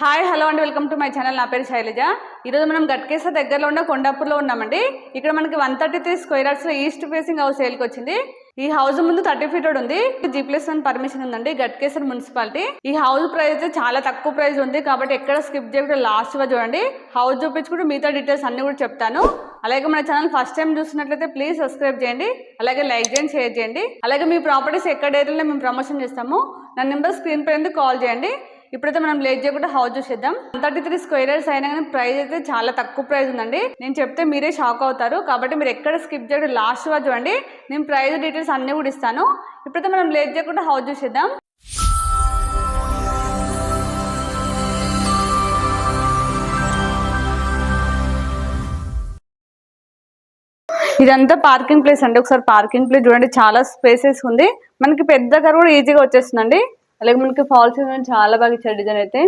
Hi hello అండి. Welcome to my channel. నా పేరు శైలజ. ఈరోజు మనం గట్కేస దగ్గరలో ఉన్న కొండాపూర్లో ఉన్నామండి. ఇక్కడ మనకి వన్ థర్టీ త్రీ స్క్వేర్ యార్డ్స్లో ఈస్ట్ ఫేసింగ్ హౌస్ సేల్కి వచ్చింది. ఈ హౌస్ ముందు థర్టీ ఫీట్ ఉంది. జీ ప్లస్ వన్ పర్మిషన్ ఉందండి గట్కేసర్ మున్సిపాలిటీ. ఈ హౌస్ ప్రైస్ అయితే చాలా తక్కువ ప్రైస్ ఉంది. కాబట్టి ఎక్కడ స్కిప్ చేయకుండా లాస్ట్గా చూడండి. హౌస్ చూపించుకుంటూ మిగతా డీటెయిల్స్ అన్ని కూడా చెప్తాను. అలాగే మన ఛానల్ ఫస్ట్ టైం చూసినట్లయితే ప్లీజ్ సబ్స్క్రైబ్ చేయండి. అలాగే లైక్ చేయండి షేర్ చేయండి. అలాగే మీ ప్రాపర్టీస్ ఎక్కడ ఏరియాలో మేము ప్రమోషన్ చేస్తాము. నా నెంబర్ స్క్రీన్ పై కాల్ చేయండి. ఇప్పుడైతే మనం లేట్ చేయకుండా హౌస్ చూసేద్దాం. థర్టీ త్రీ స్క్వేర్ అయినా కానీ ప్రైస్ అయితే చాలా తక్కువ ప్రైస్ ఉందండి. నేను చెప్తే మీరే షాక్ అవుతారు. కాబట్టి మీరు ఎక్కడ స్కిప్ చేయడం లాస్ట్ వరకు చూడండి. నేను ప్రైస్ డీటెయిల్స్ అన్నీ కూడా ఇస్తాను. ఇప్పుడైతే మనం లేట్ చేయకుండా హౌస్ చూసేద్దాం. ఇదంతా పార్కింగ్ ప్లేస్ అండి. ఒకసారి పార్కింగ్ ప్లేస్ చూడండి. చాలా స్పేసెస్ ఉంది. మనకి పెద్ద కార్ కూడా ఈజీగా వచ్చేస్తుందండి. అలాగే మనకి ఫాల్స్ చాలా బాగా ఇచ్చారు డిజైన్ అయితే.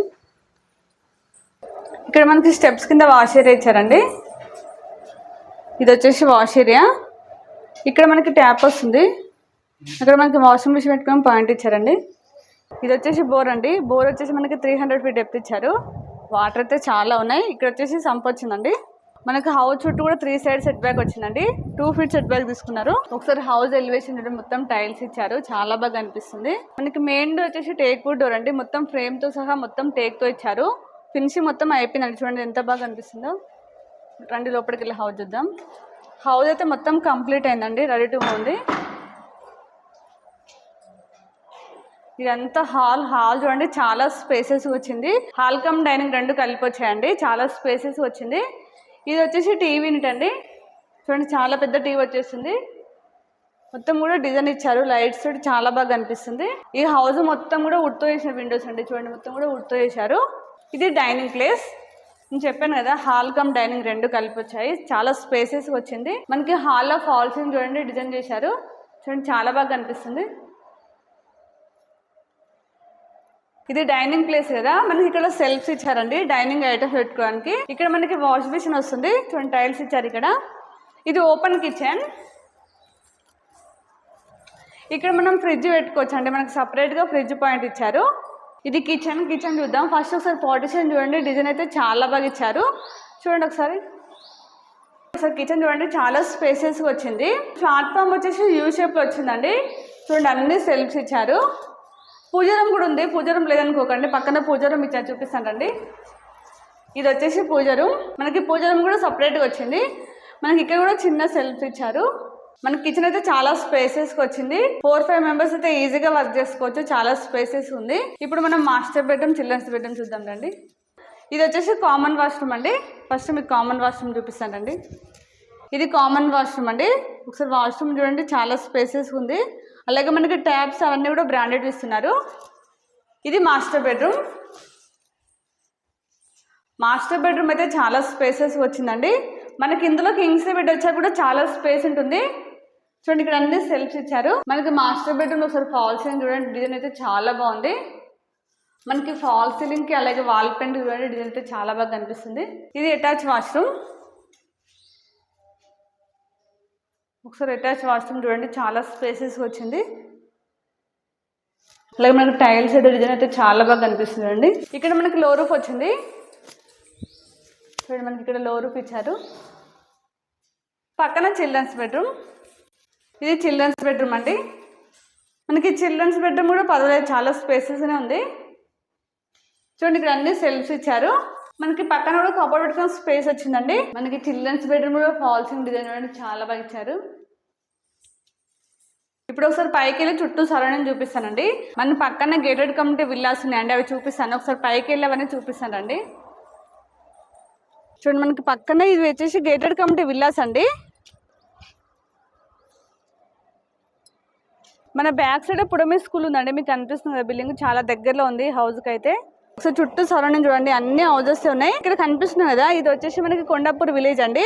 ఇక్కడ మనకి స్టెప్స్ కింద వాష్ ఏరియా ఇచ్చారండి. ఇది వచ్చేసి వాష్ ఏరియా. ఇక్కడ మనకి ట్యాప్ వస్తుంది అక్కడ మనకి వాషింగ్ మిషన్ పెట్టుకొని పాయింట్ ఇచ్చారండి. ఇది వచ్చేసి బోర్ అండి. బోర్ వచ్చేసి మనకి త్రీ హండ్రెడ్ ఫీట్ డెప్త్ ఇచ్చారు. వాటర్ అయితే చాలా ఉన్నాయి. ఇక్కడ వచ్చేసి సంప్ వచ్చిందండి. మనకి హౌస్ చుట్టూ కూడా త్రీ సైడ్ సెట్ బ్యాక్ వచ్చిందండి. టూ ఫీట్ సెట్ బ్యాక్ తీసుకున్నారు. ఒకసారి హౌస్ ఎలివేషన్ చూడండి మొత్తం టైల్స్ ఇచ్చారు. చాలా బాగా అనిపిస్తుంది. మనకి మెయిన్ డోర్ వచ్చేసి టేక్ వుడ్ డోర్ అండి. మొత్తం ఫ్రేమ్తో సహా మొత్తం టేక్తో ఇచ్చారు. ఫినిషింగ్ మొత్తం అయిపోయిందండి. చూడండి ఎంత బాగా అనిపిస్తుందో. రండి లోపలికి వెళ్ళి హౌస్ చూద్దాం. హౌస్ అయితే మొత్తం కంప్లీట్ అయిందండి. రెడీ టు ఉంది. ఇదంతా హాల్ హాల్ చూడండి చాలా స్పేసెస్ వచ్చింది. హాల్ కమ్ డైనింగ్ రెండు కలిపి వచ్చాయండి. చాలా స్పేసెస్ వచ్చింది. ఇది వచ్చేసి టీవీ యూనిట్ అండి. చూడండి చాలా పెద్ద టీవీ వచ్చేసింది. మొత్తం కూడా డిజైన్ ఇచ్చారు. లైట్స్ చాలా బాగా కనిపిస్తుంది. ఈ హౌస్ మొత్తం కూడా ఉడ్తో చేసిన విండోస్ అండి. చూడండి మొత్తం కూడా ఉడ్తో చేశారు. ఇది డైనింగ్ ప్లేస్ నేను చెప్పాను కదా హాల్ కమ్ డైనింగ్ రెండు కలిపి వచ్చాయి. చాలా స్పేసెస్ వచ్చింది. మనకి హాల్లో ఫాల్స్ చూడండి డిజైన్ చేశారు. చూడండి చాలా బాగా కనిపిస్తుంది. ఇది డైనింగ్ ప్లేస్ కదా. మనకి ఇక్కడ సెల్ఫ్స్ ఇచ్చారండి. డైనింగ్ ఐటమ్స్ పెట్టుకోవడానికి. ఇక్కడ మనకి వాష్ బేసిన్ వస్తుంది. చూడండి టైల్స్ ఇచ్చారు ఇక్కడ. ఇది ఓపెన్ కిచెన్. ఇక్కడ మనం ఫ్రిడ్జ్ పెట్టుకోవచ్చు అండి మనకి సపరేట్గా ఫ్రిడ్జ్ పాయింట్ ఇచ్చారు. ఇది కిచెన్. కిచెన్ చూద్దాం. ఫస్ట్ ఒకసారి పార్టిషన్ చూడండి. డిజైన్ అయితే చాలా బాగా ఇచ్చారు. చూడండి ఒకసారి. ఒకసారి కిచెన్ చూడండి. చాలా స్పేసెస్ వచ్చింది. ప్లాట్ఫామ్ వచ్చేసి యూ షేప్లో వచ్చిందండి. చూడండి అన్ని సెల్ఫ్స్ ఇచ్చారు. పూజరం కూడా ఉంది. పూజరం లేదనుకోకండి. పక్కన పూజరం ఇచ్చారు చూపిస్తానండి ఇది వచ్చేసి పూజరం. మనకి పూజరం కూడా సపరేట్గా వచ్చింది. మనకి ఇక్కడ కూడా చిన్న సెల్ఫ్ ఇచ్చారు. మన కిచెన్ అయితే చాలా స్పేసెస్కి వచ్చింది. ఫోర్ ఫైవ్ మెంబర్స్ అయితే ఈజీగా వర్క్ చేసుకోవచ్చు. చాలా స్పేసెస్ ఉంది. ఇప్పుడు మనం మాస్టర్ బెడ్రూమ్ చిల్డ్రన్స్ బెడ్రూమ్ చూద్దాం రండి. ఇది వచ్చేసి కామన్ వాష్రూమ్ అండి. ఫస్ట్ మీకు కామన్ వాష్రూమ్ చూపిస్తానండి ఇది కామన్ వాష్రూమ్ అండి. ఒకసారి వాష్రూమ్ చూడండి. చాలా స్పేసెస్ ఉంది. అలాగే మనకి ట్యాబ్స్ అవన్నీ కూడా బ్రాండెడ్ ఇస్తున్నారు. ఇది మాస్టర్ బెడ్రూమ్ మాస్టర్ బెడ్రూమ్ అయితే చాలా స్పేసెస్ వచ్చిందండి. మనకి ఇందులో కింగ్స్ బెడ్ వచ్చా కూడా చాలా స్పేస్ ఉంటుంది. చూడండి ఇక్కడ అన్ని సెల్ఫ్స్ ఇచ్చారు. మనకి మాస్టర్ బెడ్రూమ్ ఒకసారి ఫాల్ సీలింగ్ చూడండి డిజైన్ అయితే చాలా బాగుంది. మనకి ఫాల్ సీలింగ్కి అలాగే వాల్ పెయింట్ చూడండి డిజైన్ అయితే చాలా బాగా కనిపిస్తుంది. ఇది అటాచ్ వాష్రూమ్ ఒకసారి అటాచ్ వాష్రూమ్ చూడండి చాలా స్పేసెస్ వచ్చింది. అలాగే మనకు టైల్స్ అయితే డిజైన్ అయితే చాలా బాగా కనిపిస్తుంది అండి ఇక్కడ మనకి లో రూఫ్ వచ్చింది. చూడండి మనకి ఇక్కడ లో రూఫ్ ఇచ్చారు. పక్కన చిల్డ్రన్స్ బెడ్రూమ్ ఇది చిల్డ్రన్స్ బెడ్రూమ్ అండి. మనకి చిల్డ్రన్స్ బెడ్రూమ్ కూడా పర్వాలేదు చాలా స్పేసెస్నే ఉంది. చూడండి ఇక్కడ అన్ని సెల్ఫ్స్ ఇచ్చారు. మనకి పక్కన కూడా కబోర్డ్ పెట్టుకుని స్పేస్ వచ్చిందండి. మనకి చిల్డ్రన్స్ బెడ్రూమ్ కూడా ఫాల్సింగ్ డిజైన్ అనేది చాలా బాగా ఇచ్చారు. ఇప్పుడు ఒకసారి పైకి వెళ్ళి చుట్టూ సరౌండింగ్ చూపిస్తానండి. మన పక్కన గేటెడ్ కమ్యూనిటీ విల్లాస్ ఉన్నాయండి అవి చూపిస్తాను. ఒకసారి పైకి వెళ్ళి అవన్నీ చూపిస్తానండి చూడండి మనకి పక్కన ఇది వచ్చేసి గేటెడ్ కమ్యూనిటీ విల్లాస్ అండి. మన బ్యాక్ సైడ్ పుడమే స్కూల్ ఉందండి మీకు కనిపిస్తుంది బిల్డింగ్ చాలా దగ్గరలో ఉంది హౌస్కి అయితే. ఒకసారి చుట్టూ సరౌండింగ్ చూడండి అన్ని హౌజెస్ ఉన్నాయి. ఇక్కడ కనిపిస్తుంది కదా ఇది వచ్చేసి మనకి కొండాపూర్ విలేజ్ అండి.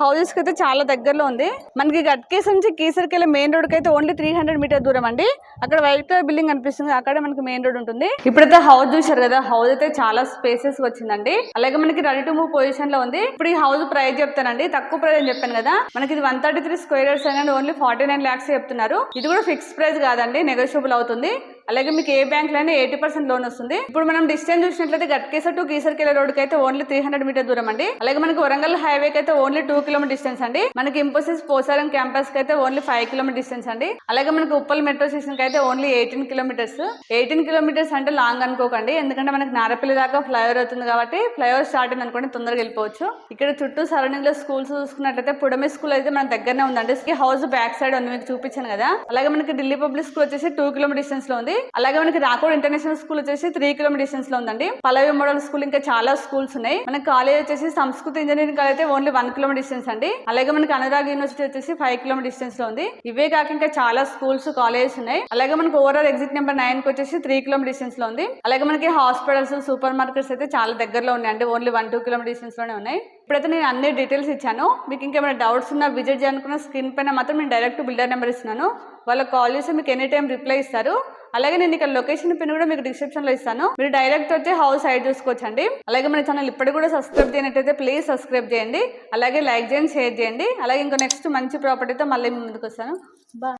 హౌజెస్కి అయితే చాలా దగ్గరలో ఉంది. మనకి గట్కేస్ నుంచి కీసర్కి వెళ్ళే మెయిన్ రోడ్కి అయితే ఓన్లీ త్రీ హండ్రెడ్ మీటర్ దూరం అండి. అక్కడ వైట్ కలర్ బిల్డింగ్ కనిపిస్తుంది అక్కడ మనకి మెయిన్ రోడ్ ఉంటుంది. ఇప్పుడైతే హౌస్ చూశారు కదా హౌస్ అయితే చాలా స్పేసెస్ వచ్చిందండి. అలాగే మనకి రెడీ టు మూవ్ పొజిషన్లో ఉంది. ఇప్పుడు ఈ హౌస్ ప్రైస్ చెప్తానండి తక్కువ ప్రైస్ అని చెప్పాను కదా. మనకి ఇది one thirty three square years అయినా ఓన్లీ ఫార్టీ నైన్ ల్యాక్స్ చెప్తున్నారు. ఇది కూడా ఫిక్స్ ప్రైస్ కాదండి నెగోషియబుల్ అవుతుంది. అలాగే మీకు ఏ బ్యాంక్లోనే ఎయిటీ పర్సెంట్ లోన్ వస్తుంది. ఇప్పుడు మనం డిస్టెన్స్ చూసినట్లయితే గట్కేసర్ టు కీసర్కెళ్ళ రోడ్కి అయితే ఓన్లీ త్రీ హండ్రెడ్ మీటర్ దూరం అండి. అలాగే మనకి వరంగల్ హైవే కి అయితే ఓన్లీ టూ కిలోమీటర్ డిస్టెన్స్ అండి. మనకి ఇంపోసిస్ పోసారం క్యాంపస్కి అయితే ఓన్లీ ఫైవ్ కిలోమీటర్ డిస్టెన్స్ అండి. అలాగే మనకి ఉప్పల్ మెట్రో స్టేషన్కి అయితే only eighteen kilometres eighteen kilometres అంటే లాంగ్ అనుకోకండి. ఎందుకంటే మనకి నారపల్లి దాకా ఫ్లైఓవర్ అవుతుంది కాబట్టి ఫ్లైఓవర్ స్టార్ట్ అయింది అనుకోండి తొందరగా వెళ్ళిపోవచ్చు. ఇక్కడ చుట్టూ సరౌండింగ్లో స్కూల్స్ చూసుకున్నట్లయితే పుడమే స్కూల్ అయితే మన దగ్గరనే ఉందండి. హౌస్ బ్యాక్ సైడ్ ఉంది మీకు చూపించాను కదా. అలాగే మనకి ఢిల్లీ పబ్లిక్ స్కూల్ వచ్చేసి టూ కిలోమీటర్ డిస్టెన్స్లో ఉంది. అలాగే మనకి రాకూడ ఇంటర్నేషనల్ స్కూల్ వచ్చేసి త్రీ కిలోమీటర్ డిస్టెన్స్లో ఉందండి. పల్లవి మోడల్ స్కూల్ ఇంకా చాలా స్కూల్స్ ఉన్నాయి. మన కాలేజ్ వచ్చేసి సంస్కృత ఇంజనీరింగ్ కాలేజ్ అయితే ఓన్లీ వన్ కిలోమీటర్ డిస్టెన్స్ అండి. అలాగే మనకి అనురాగ్ యూనివర్సిటీ వచ్చేసి ఫైవ్ కిలోమీటర్ డిస్టెన్స్లో ఉంది. ఇవే కాక ఇంకా చాలా స్కూల్స్ కాలేజెస్ ఉన్నాయి. అలాగే మనకి ఓవరాల్ ఎగ్జిట్ నెంబర్ నైన్కి వచ్చేసి త్రీ కిలోమీటర్ డిస్టెన్స్లో ఉంది. అలాగే మనకి హాస్పిటల్స్ సూపర్ మార్కెట్స్ అయితే చాలా దగ్గరలో ఉన్నాయి అండి ఓన్లీ వన్ టూ కిలోమీటర్ డిస్టెన్స్లోనే ఉన్నాయి. ఇప్పుడైతే నేను అన్ని డీటెయిల్స్ ఇచ్చాను. మీకు ఇంకేమైనా డౌట్స్ ఉన్నా విజిట్ చేయాలనుకున్న స్క్రీన్ పైన మాత్రం నేను డైరెక్ట్ బిల్డర్ నెంబర్ ఇస్తున్నాను. వాళ్ళకి కాల్ చేసి మీకు ఎనీ టైం రిప్లై ఇస్తారు. అలాగే నేను ఇక్కడ లొకేషన్ పిన్ కూడా మీకు డిస్క్రిప్షన్లో ఇస్తాను. మీరు డైరెక్ట్ వచ్చి హౌస్ సైడ్ చూసుకోవచ్చండి. అలాగే మన ఛానల్ ఇప్పటికి కూడా సబ్స్క్రైబ్ చేయనట్టయితే ప్లీజ్ సబ్స్క్రైబ్ చేయండి. అలాగే లైక్ చేయండి షేర్ చేయండి. అలాగే ఇంకా నెక్స్ట్ మంచి ప్రాపర్టీతో మళ్ళీ ముందుకు వస్తాను. బాయ్